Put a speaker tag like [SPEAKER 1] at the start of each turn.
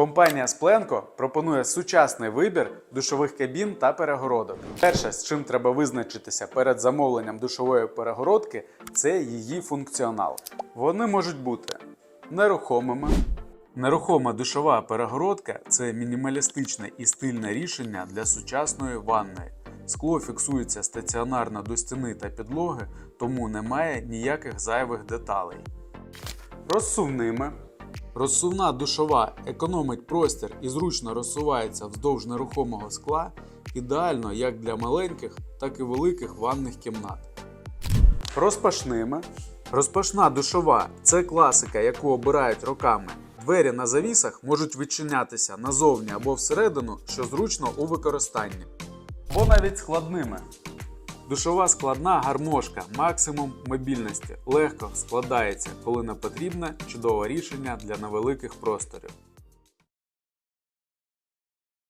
[SPEAKER 1] Компанія Спленко пропонує сучасний вибір душових кабін та перегородок. Перше, з чим треба визначитися перед замовленням душової перегородки, це її функціонал. Вони можуть бути нерухомими. Нерухома душова перегородка це мінімалістичне і стильне рішення для сучасної ванної. Скло фіксується стаціонарно до стіни та підлоги, тому немає ніяких зайвих деталей. Розсувними. Розсувна душова економить простір і зручно розсувається вздовж нерухомого скла, ідеально як для маленьких, так і великих ванних кімнат. Розпашними. Розпашна душова це класика, яку обирають роками. Двері на завісах можуть відчинятися назовні або всередину, що зручно у використанні. Або навіть складними. Душова складна гармошка, максимум мобільності. Легко складається, коли не потрібне чудове рішення для невеликих просторів.